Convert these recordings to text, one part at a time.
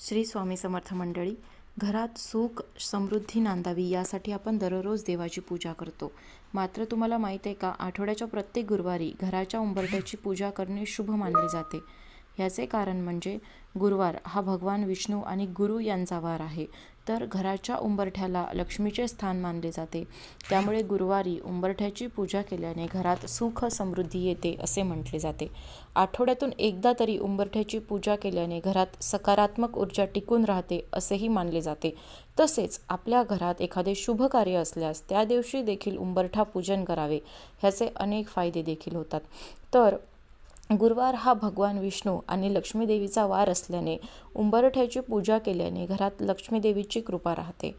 श्री स्वामी समर्थ मंडळी घरात सुख समृद्धी नांदावी यासाठी आपण दररोज देवाची पूजा करतो. मात्र तुम्हाला माहीत आहे का आठवड्याच्या प्रत्येक गुरुवारी घराच्या उंबरठ्याची पूजा करणे शुभ मानले जाते. ह्याचे कारण म्हणजे गुरुवार हा भगवान विष्णू आणि गुरु यांचा वार आहे. तर घराच्या उंबरठ्याला लक्ष्मीचे स्थान मानले जाते. त्यामुळे गुरुवारी उंबरठ्याची पूजा केल्याने घरात सुख समृद्धी येते असे म्हटले जाते. आठवड्यातून एकदा तरी उंबरठ्याची पूजा केल्याने घरात सकारात्मक ऊर्जा टिकून राहते असेही मानले जाते. तसेच आपल्या घरात एखादे शुभ कार्य असल्यास त्या दिवशी देखील उंबरठा पूजन करावे ह्याचे अनेक फायदे देखील होतात. तर गुरुवार हा भगवान विष्णू आणि लक्ष्मीदेवीचा वार असल्याने उंबरठ्याची पूजा केल्याने घरात लक्ष्मीदेवीची कृपा राहते.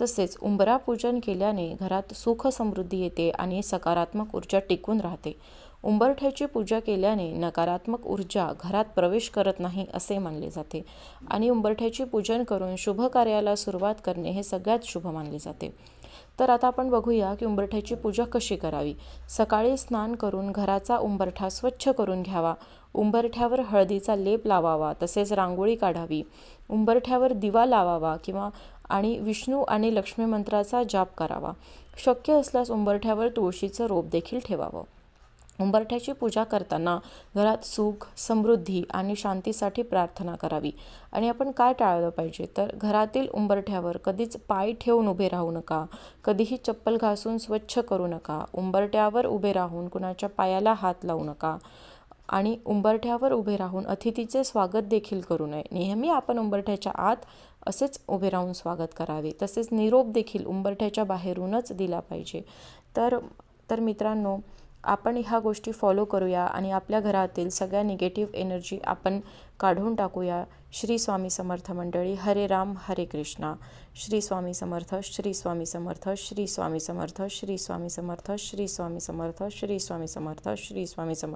तसेच उंबरा पूजन केल्याने घरात सुख समृद्धी येते आणि सकारात्मक ऊर्जा टिकून राहते. उंबरठ्याची पूजा केल्याने नकारात्मक ऊर्जा घरात प्रवेश करत नाही असे मानले जाते आणि उंबरठ्याची पूजन करून शुभ कार्याला सुरुवात करणे हे सगळ्यात शुभ मानले जाते. तर आता आपण बघूया की उंबरठ्याची पूजा कशी करावी. सकाळी स्नान करून घराचा उंबरठा स्वच्छ करून घ्यावा. उंबरठ्यावर हळदीचा लेप लावावा तसेच रांगोळी काढावी. उंबरठ्यावर दिवा लावावा किंवा आणि विष्णू आणि लक्ष्मी मंत्राचा जाप करावा. शक्य असल्यास उंबरठ्यावर तुळशीचं रोप देखील ठेवावं. उंबरठ्याची पूजा करताना घरात सुख समृद्धी आणि शांतीसाठी प्रार्थना करावी. आणि आपण काय टाळलं पाहिजे? तर घरातील उंबरठ्यावर कधीच पाय ठेवून उभे राहू नका. कधीही चप्पल घासून स्वच्छ करू नका. उंबरठ्यावर उभे राहून कुणाच्या पायाला हात लावू नका. आणि उंबरठ्यावर उभे राहून अतिथीचे स्वागत देखील करू नये. नेहमी आपण उंबरठ्याच्या आत असेच उभे राहून स्वागत करावे. तसेच निरोप देखील उंबरठ्याच्या बाहेरूनच दिला पाहिजे. तर तर मित्रांनो आपण ह्या गोष्टी फॉलो करूया आणि आपल्या घरातील सगळ्या निगेटिव्ह एनर्जी आपण काढून टाकूया. श्री स्वामी समर्थ मंडळी हरे राम हरे कृष्णा. श्री स्वामी समर्थ श्री स्वामी समर्थ श्री स्वामी समर्थ श्री स्वामी समर्थ श्री स्वामी समर्थ श्री स्वामी समर्थ श्री स्वामी समर्थ.